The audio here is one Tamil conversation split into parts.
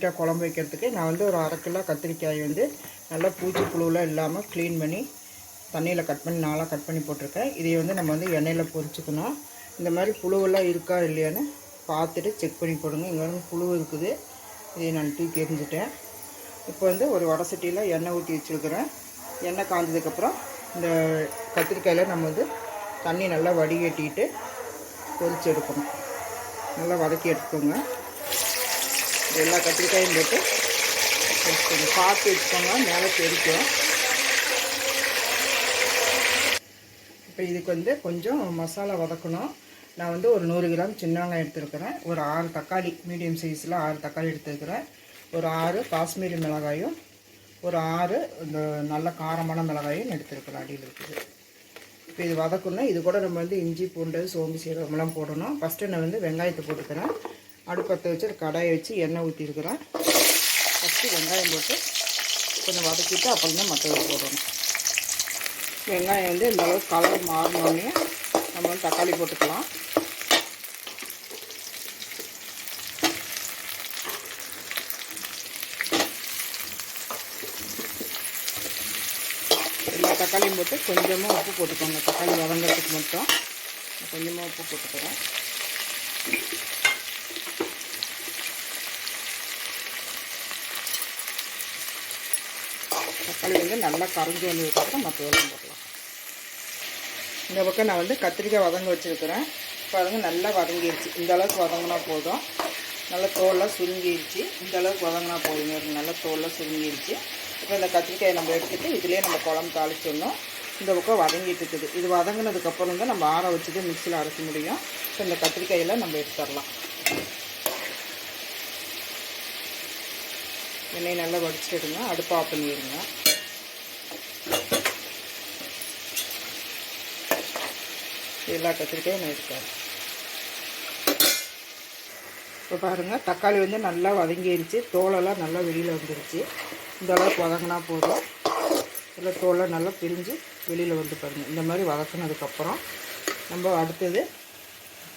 நீட்டாக குழம்பு வைக்கிறதுக்கு நான் வந்து ஒரு அரை கிலோ கத்திரிக்காய் வந்து நல்லா பூச்சி புழுவெலாம் இல்லாமல் க்ளீன் பண்ணி தண்ணியில் கட் பண்ணி நாளாக கட் பண்ணி போட்டிருக்கேன். இதை வந்து நம்ம வந்து எண்ணெயில் பொரிச்சுக்கணும். இந்த மாதிரி புழுவெல்லாம் இருக்கா இல்லையான்னு பார்த்துட்டு செக் பண்ணி போடுங்க. இங்கே வந்து புழு இருக்குது. இதை நான் தூக்கி எரிஞ்சிட்டேன் இப்போ வந்து ஒரு வடை சட்டியில் எண்ணெய் ஊற்றி வச்சுருக்கிறேன். எண்ணெய் காய்ஞ்சதுக்கப்புறம் இந்த கத்திரிக்காயில் நம்ம வந்து தண்ணி நல்லா வடிகட்டிட்டு பொரிச்சு எடுக்கணும். நல்லா வதக்கி எடுத்துக்கோங்க. எல்லா கத்திரிக்காயும் போட்டு கொஞ்சம் பார்த்து வச்சுக்கோங்க மேலே தெரிக்கும் இப்போ இதுக்கு வந்து கொஞ்சம் மசாலா வதக்கணும். நான் வந்து ஒரு நூறு கிராம் சின்ன வெங்காயம் எடுத்துருக்கிறேன். ஒரு ஆறு தக்காளி மீடியம் சைஸில் ஆறு தக்காளி எடுத்துருக்கிறேன். ஒரு ஆறு காஷ்மீரி மிளகாயும் ஒரு ஆறு இந்த நல்ல காரமான மிளகாயும் எடுத்துருக்கிறேன் அடியில் இருக்குது. இப்போ இது வதக்கணும். இது கூட நம்ம வந்து இஞ்சி பூண்டு சோம்பு சீரகம்லாம் போடணும். ஃபஸ்ட்டு நான் வந்து வெங்காயத்தை போட்டுக்கிறேன். அடுப்பத்தை வச்சு கடாயை வச்சு எண்ணெய் ஊற்றிருக்கிறேன் ஃபஸ்ட்டு வெங்காயம் போட்டு கொஞ்சம் வதக்கிட்டு அப்புறம் தான் போடணும். வெங்காயம் வந்து இந்த அளவுக்கு கலர் மாறினோடனே நம்ம வந்து தக்காளி போட்டுக்கலாம். எல்லா தக்காளியும் போட்டு கொஞ்சமாக உப்பு போட்டுக்கோங்க. தக்காளி வதங்கிறதுக்கு மட்டும். கொஞ்சமாக உப்பு போட்டுக்கிறேன். தக்காளி வந்து நல்லா கரைஞ்சி வந்ததுக்கப்புறம் மற்ற வெள்ளம் போடலாம். இந்த பக்கம் நான் வந்து கத்திரிக்காய் வதங்க வச்சுருக்கிறேன். பாருங்க நல்லா வதங்கிருச்சு. இந்த அளவுக்கு வதங்கினா போதும். நல்லா தோல்லாம் சுருங்கிருச்சு. இந்த அளவுக்கு வதங்கினா போதுங்க நல்லா தோல்லாம் சுருங்கிருச்சு. இப்போ இந்த கத்திரிக்காயை நம்ம எடுத்துகிட்டு இதுலேயே நம்ம குழம்பு தாளிச்சிடணும். இந்த பக்கம் வதங்கிட்டு இருக்குது. இது வதங்கினதுக்கப்புறம் தான் நம்ம ஆற வச்சுட்டு மிக்சியில் அரைக்க முடியும். இப்போ இந்த கத்திரிக்காயெல்லாம் நம்ம எடுத்துடலாம். எண்ணெய் நல்லா வடிச்சிடுங்க அடுப்பு ஆஃப் பண்ணிடுங்க எல்லா கத்திரிக்காயும் நான் இப்போ பாருங்கள் தக்காளி வந்து நல்லா வதங்கிடுச்சு தோலெல்லாம் நல்லா வெளியில் வந்துருச்சு. இந்த அளவுக்கு வதங்கினா போதும். இல்லை தோலை நல்லா பிரிஞ்சு வெளியில் வந்து பாருங்கள் இந்த மாதிரி வதக்குனதுக்கப்புறம் நம்ம அடுத்தது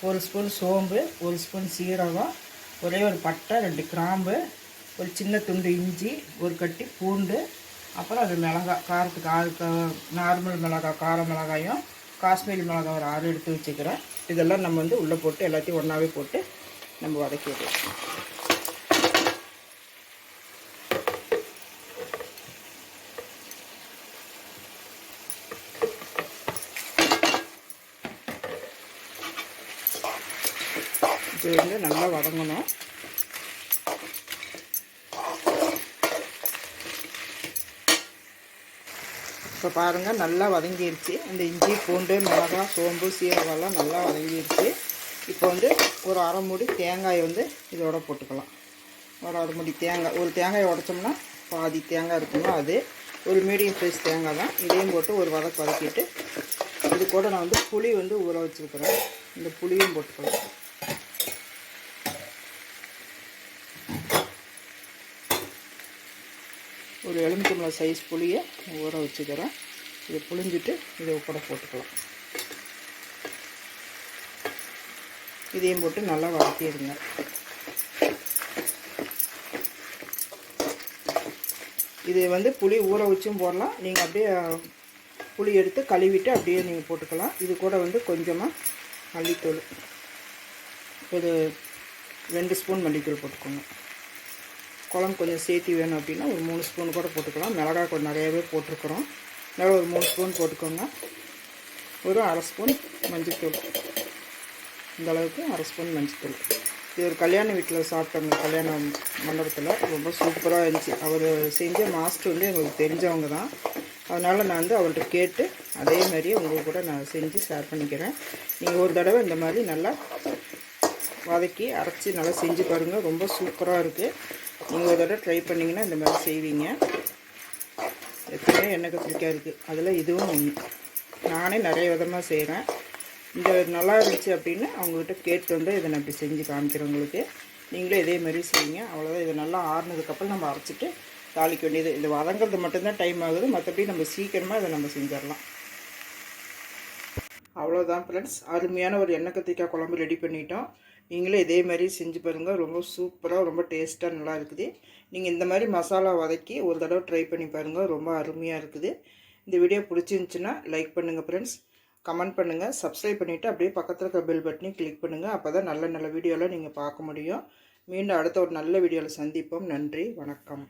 ஒரு ஸ்பூன் சோம்பு ஒரு ஸ்பூன் சீரகம் ஒரே ஒரு பட்டை ரெண்டு கிராம்பு ஒரு சின்ன துண்டு இஞ்சி ஒரு கட்டி பூண்டு அப்புறம் அது மிளகாய் காரத்துக்கு ஆறு நார்மல் மிளகாய் கார மிளகாயும் காஷ்மீரி மிளகாய் ஒரு ஆறு எடுத்து வச்சுக்கிறேன். இதெல்லாம் நம்ம வந்து உள்ளே போட்டு எல்லாத்தையும் ஒன்றாவே போட்டு நம்ம வதக்கி விடுவோம் இது வந்து நல்லா வதங்கணும். இப்போ பாருங்கள் நல்லா வதங்கிருச்சு. இந்த இஞ்சி பூண்டு மிளகாய் சோம்பு சீரகம்லாம் நல்லா வதங்கிருச்சு. இப்போ வந்து ஒரு அரை மூடி தேங்காய் வந்து இதோட போட்டுக்கலாம். ஒரு அரை மூடி தேங்காய் ஒரு தேங்காய் உடச்சோம்னா பாதி தேங்காய் இருக்குங்க அது. ஒரு மீடியம் சைஸ் தேங்காய் தான். இதையும் போட்டு ஒரு வதக்கு வதக்கிட்டு இது கூட நான் வந்து புளி வந்து ஊற வச்சுருக்குறேன். இந்த புளியும் போட்டுக்கலாம். ஒரு எலுமிச்சம்பழம் சைஸ் புளியை ஊற வச்சுக்கிறேன். இதை புளிஞ்சிட்டு இதை கூட போட்டுக்கலாம். இதையும் போட்டு நல்லா வளர்த்திடுங்க இது வந்து புளி ஊற வச்சும் போடலாம். நீங்கள் அப்படியே புளி எடுத்து கழுவிட்டு அப்படியே நீங்கள் போட்டுக்கலாம். இது கூட வந்து கொஞ்சமாக மல்லித்தூள். ஒரு ரெண்டு ஸ்பூன் மல்லித்தூள் போட்டுக்கோங்க. குழம்பு கொஞ்சம் சேர்த்து வேணும் அப்படின்னா ஒரு மூணு ஸ்பூன் கூட போட்டுக்கலாம். மிளகாய் கொஞ்சம் நிறையாவே போட்டிருக்கிறோம். மிளகா ஒரு மூணு ஸ்பூன் போட்டுக்கோங்க. ஒரு அரை ஸ்பூன் மஞ்சள்தூள் இந்த அளவுக்கு அரை ஸ்பூன் மஞ்சள்தூள் இது ஒரு கல்யாண வீட்டில் சாப்பிட்டோங்க கல்யாண மண்டபத்தில் ரொம்ப சூப்பராக இருந்துச்சு. அவர் செஞ்ச மாஸ்டர் வந்து எங்களுக்கு தெரிஞ்சவங்க தான். அதனால் நான் வந்து அவர்கிட்ட கேட்டு அதே மாதிரியே உங்களுக்கு கூட நான் செஞ்சு ஷேர் பண்ணிக்கிறேன். நீங்கள் ஒரு தடவை இந்த மாதிரி நல்லா வதக்கி அரைச்சி நல்லா செஞ்சு பாருங்கள் ரொம்ப சூப்பராக இருக்குது நீங்கள் ஒரு தடவை ட்ரை பண்ணிங்கன்னா இந்த மாதிரி செய்வீங்க. எத்தனையோ எண்ணெய் கத்திரிக்காய் இருக்குது அதில் இதுவும் ஒன்று நானே நிறைய விதமாக செய்கிறேன் இந்த நல்லா இருந்துச்சு அப்படின்னு அவங்கக்கிட்ட கேட்டு வந்து இதை நான் இப்படி செஞ்சு காமிக்கிறேன் உங்களுக்கு. நீங்களும் இதே மாதிரி செய்யுங்க. அவ்வளோதான் இது நல்லா ஆறுனதுக்கப்புறம் நம்ம அரைச்சிட்டு தாளிக்க வேண்டியது. இது வதங்கிறது மட்டும்தான் டைம் ஆகுது. மற்றபடி நம்ம சீக்கிரமாக இதை நம்ம செஞ்சிடலாம். அவ்வளோதான் ஃப்ரெண்ட்ஸ் அருமையான ஒரு எண்ணெய் கத்திரிக்காய் குழம்பு ரெடி பண்ணிட்டோம். நீங்களும் இதே மாதிரி செஞ்சு பாருங்கள் ரொம்ப சூப்பராக ரொம்ப டேஸ்ட்டாக நல்லா இருக்குது. நீங்கள் இந்த மாதிரி மசாலா வதக்கி ஒரு தடவை ட்ரை பண்ணி பாருங்கள் ரொம்ப அருமையாக இருக்குது. இந்த வீடியோ பிடிச்சிருந்துச்சின்னா லைக் பண்ணுங்கள் ஃப்ரெண்ட்ஸ் கமெண்ட் பண்ணுங்கள் சப்ஸ்கிரைப் பண்ணிவிட்டு அப்படியே பக்கத்தில் இருக்க பெல் பட்டனையும் கிளிக் பண்ணுங்கள் அப்போ தான் நல்ல நல்ல வீடியோலாம் நீங்கள் பார்க்க முடியும். மீண்டும் அடுத்த ஒரு நல்ல வீடியோவில் சந்திப்போம். நன்றி. வணக்கம்.